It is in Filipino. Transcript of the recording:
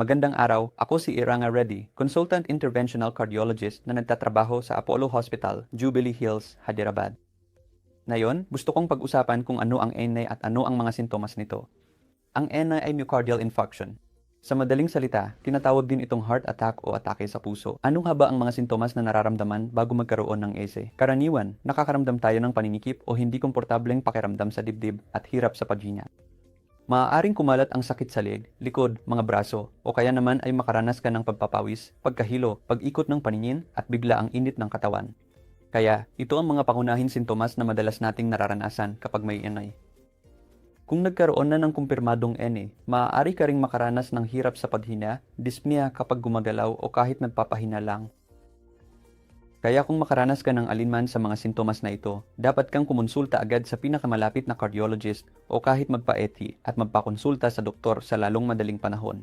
Magandang araw, ako si Iranga Reddy, Consultant Interventional Cardiologist na nagtatrabaho sa Apollo Hospital, Jubilee Hills, Hyderabad. Ngayon, gusto kong pag-usapan kung ano ang NA at ano ang mga sintomas nito. Ang NA ay myocardial infarction. Sa madaling salita, tinatawag din itong heart attack o atake sa puso. Ano nga ba ang mga sintomas na nararamdaman bago magkaroon ng ESE? Karaniwan, nakakaramdam tayo ng paninikip o hindi komportableng pakiramdam sa dibdib at hirap sa paghinga. Maaaring kumalat ang sakit sa leg, likod, mga braso, o kaya naman ay makaranas ka ng pagpapawis, pagkahilo, pag-ikot ng paningin, at bigla ang init ng katawan. Kaya, ito ang mga pangunahing sintomas na madalas nating nararanasan kapag may NI. Kung nagkaroon na ng kumpirmadong NA, maaari ka ring makaranas ng hirap sa paghina, dyspnea kapag gumagalaw o kahit nagpapahina lang. Kaya kung makaranas ka ng alinman sa mga sintomas na ito, dapat kang kumonsulta agad sa pinakamalapit na cardiologist o kahit magpa-ETI at magpakonsulta sa doktor sa lalong madaling panahon.